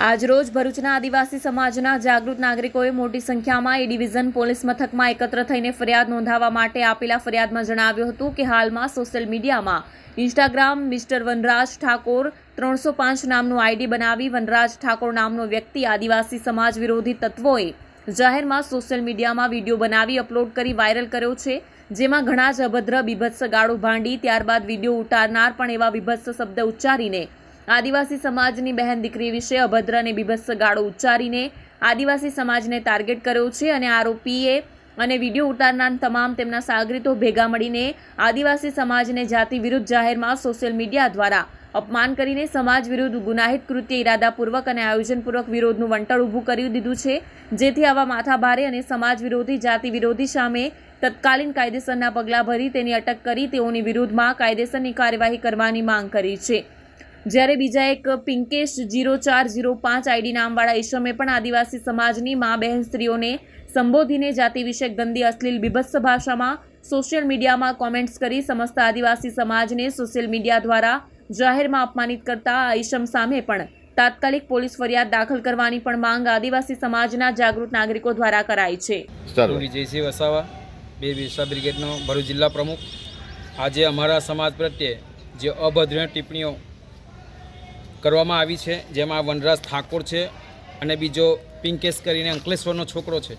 આજરોજ ભરૂચના આદિવાસી સમાજના જાગૃત નાગરિકોએ મોટી સંખ્યામાં એ ડિવિઝન પોલીસ મથકમાં એકત્ર થઈને ફરિયાદ નોંધાવવા માટે આપેલા ફરિયાદમાં જણાવ્યું હતું કે હાલમાં સોશિયલ મીડિયામાં ઇન્સ્ટાગ્રામ મિસ્ટર વનરાજ ઠાકોર ત્રણસો પાંચ નામનું આઈડી બનાવી વનરાજ ઠાકોર નામનો વ્યક્તિ આદિવાસી સમાજ વિરોધી તત્વોએ જાહેરમાં સોશિયલ મીડિયામાં વીડિયો બનાવી અપલોડ કરી વાયરલ કર્યો છે, જેમાં ઘણા જ અભદ્ર, બીભત્સ ગાળો ભાંડી, ત્યારબાદ વીડિયો ઉતારનાર પણ એવા બીભત્સ શબ્દ ઉચ્ચારીને આદિવાસી સમાજની બહેન દીકરી વિશે અભદ્ર અને બીભત્સ ગાળો ઉચ્ચારીને આદિવાસી સમાજને ટાર્ગેટ કર્યો છે અને આરોપીએ અને વીડિયો ઉતારનાર તમામ તેમના સાગરીતો ભેગા મળીને આદિવાસી સમાજને જાતિ વિરુદ્ધ જાહેરમાં સોશિયલ મીડિયા દ્વારા અપમાન કરીને સમાજ વિરુદ્ધ ગુનાહિત કૃત્ય ઇરાદાપૂર્વક અને આયોજનપૂર્વક વિરોધનું વંટળ ઊભું કરી દીધું છે. જેથી આવા માથાભારે અને સમાજ વિરોધી, જાતિ વિરોધી સામે તત્કાલીન કાયદેસરના પગલાં ભરી તેની અટક કરી તેઓની વિરુદ્ધમાં કાયદેસરની કાર્યવાહી કરવાની માંગ કરી છે. જ્યારે બીજા એક પિંકેશ જીરો ચાર જીરો પાંચ આઈડી નામવાળા ઈશમે પણ આદિવાસી સમાજની મા બહેન સ્ત્રીઓને સંબોધીને જાતિ વિશે ગંદી અશ્લીલ બીભત્સ ભાષામાં સોશિયલ મીડિયામાં કોમેન્ટ્સ કરી સમસ્ત આદિવાસી સમાજને સોશિયલ મીડિયા દ્વારા જાહેરમાં અપમાનિત કરતા આ ઈસમ સામે પણ તાત્કાલિક પોલીસ ફરિયાદ દાખલ કરવાની પણ માંગ આદિવાસી સમાજના જાગૃત નાગરિકો દ્વારા કરાઈ છે. ચાલો વિજયસિંહ વસાવા બે બિરસા બ્રિગેડનો ભરૂચ જિલ્લા પ્રમુખ. આજે અમારા સમાજ પ્રત્યે જે અભદ્ર ટિપ્પણીઓ કરવામાં આવી છે, જેમાં વનરાજ ઠાકોર છે અને બીજો પિંકેશ કરીને અંકલેશ્વરનો છોકરો છે.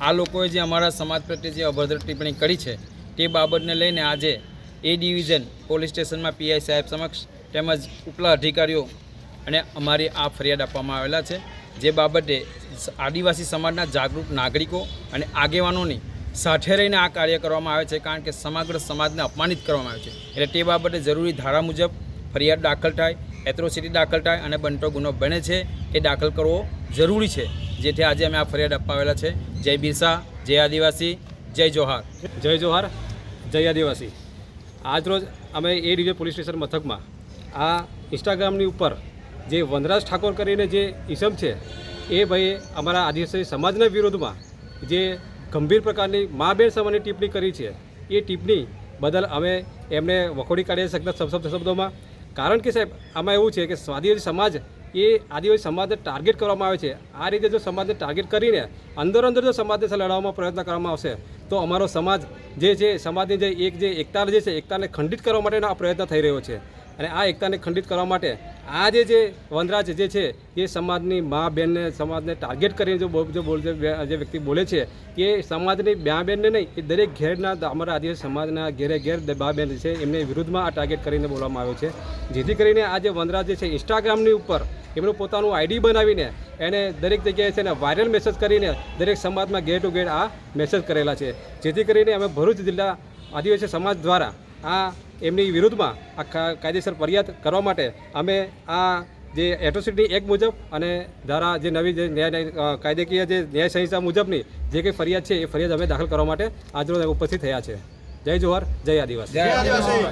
આ લોકોએ જે અમારા સમાજ પ્રત્યે જે અભદ્ર ટિપ્પણી કરી છે, તે બાબતને લઈને આજે એ ડિવિઝન પોલીસ સ્ટેશનમાં પીઆઈ સાહેબ સમક્ષ તેમજ ઉપલા અધિકારીઓ અને અમારી આ ફરિયાદ આપવામાં આવેલા છે, જે બાબતે આદિવાસી સમાજના જાગૃત નાગરિકો અને આગેવાનોની સાથે રહીને આ કાર્ય કરવામાં આવે છે, કારણ કે સમગ્ર સમાજને અપમાનિત કરવામાં આવે છે. એટલે તે બાબતે જરૂરી ધારા મુજબ ફરિયાદ દાખલ થાય એટ્રોસિટી દાખલ થાય અને બનતો ગુનો બને છે એ દાખલ કરવો જરૂરી છે. જેથી આજે અમે આ ફરિયાદ અપાવેલા છે. જય બિરસા, જય આદિવાસી, જય જોહાર. જય જોહાર, જય આદિવાસી. આજરોજ અમે એ રીતે પોલીસ સ્ટેશન મથકમાં આ ઇન્સ્ટાગ્રામની ઉપર જે વનરાજ ઠાકોર કરીને જે ઈસમ છે, એ ભાઈએ અમારા આદિવાસી સમાજના વિરોધમાં જે ગંભીર પ્રકારની મા બેન સમાની ટિપ્પણી કરી છે, એ ટિપ્પણી બદલ અમે એમને વખોડી કાઢી શકતા શબ્દ શબ્દોમાં. કારણ કે સાહેબ, આમાં એવું છે કે સ્વાદિવાસી સમાજ એ આદિવાસી સમાજને ટાર્ગેટ કરવામાં આવે છે. આ રીતે જો સમાજને ટાર્ગેટ કરીને અંદર અંદર જો સમાજને લડાવવામાં પ્રયત્ન કરવામાં આવશે, તો અમારો સમાજ જે છે, સમાજની જે એક જે એકતા જે છે, એકતાને ખંડિત કરવા માટેનો આ પ્રયત્ન થઈ રહ્યો છે. અને આ એકતાને ખંડિત કરવા માટે આ જે વનરાજ જે છે, એ સમાજની મા બહેનને સમાજને ટાર્ગેટ કરીને જો જો બોલ જે વ્યક્તિ બોલે છે એ સમાજની બ્યા બહેનને નહીં, એ દરેક ઘેરના અમારા આદિવાસી સમાજના ઘેરે ઘેર બા બહેન છે, એમને વિરુદ્ધમાં આ ટાર્ગેટ કરીને બોલવામાં આવ્યો છે. જેથી કરીને આ જે વનરાજ જે છે ઇન્સ્ટાગ્રામની ઉપર એમનું પોતાનું આઈડી બનાવીને એને દરેક જગ્યાએ છે ને વાયરલ મેસેજ કરીને દરેક સમાજમાં ગેટ ટુ ગેટ આ મેસેજ કરેલા છે. જેથી કરીને અમે ભરૂચ જિલ્લા આદિવાસી સમાજ દ્વારા આ એમની વિરુદ્ધમાં આ કાયદેસર ફરિયાદ કરવા માટે અમે આ જે એટ્રોસિટી એક્ટ મુજબ અને ધારા જે નવી જે ન્યાય કાયદેકીય જે ન્યાય સંહિતા મુજબની જે કંઈ ફરિયાદ છે એ ફરિયાદ અમે દાખલ કરવા માટે આજરોજ ઉપસ્થિત થયા છે. જય જોહર જય આદિવાસી.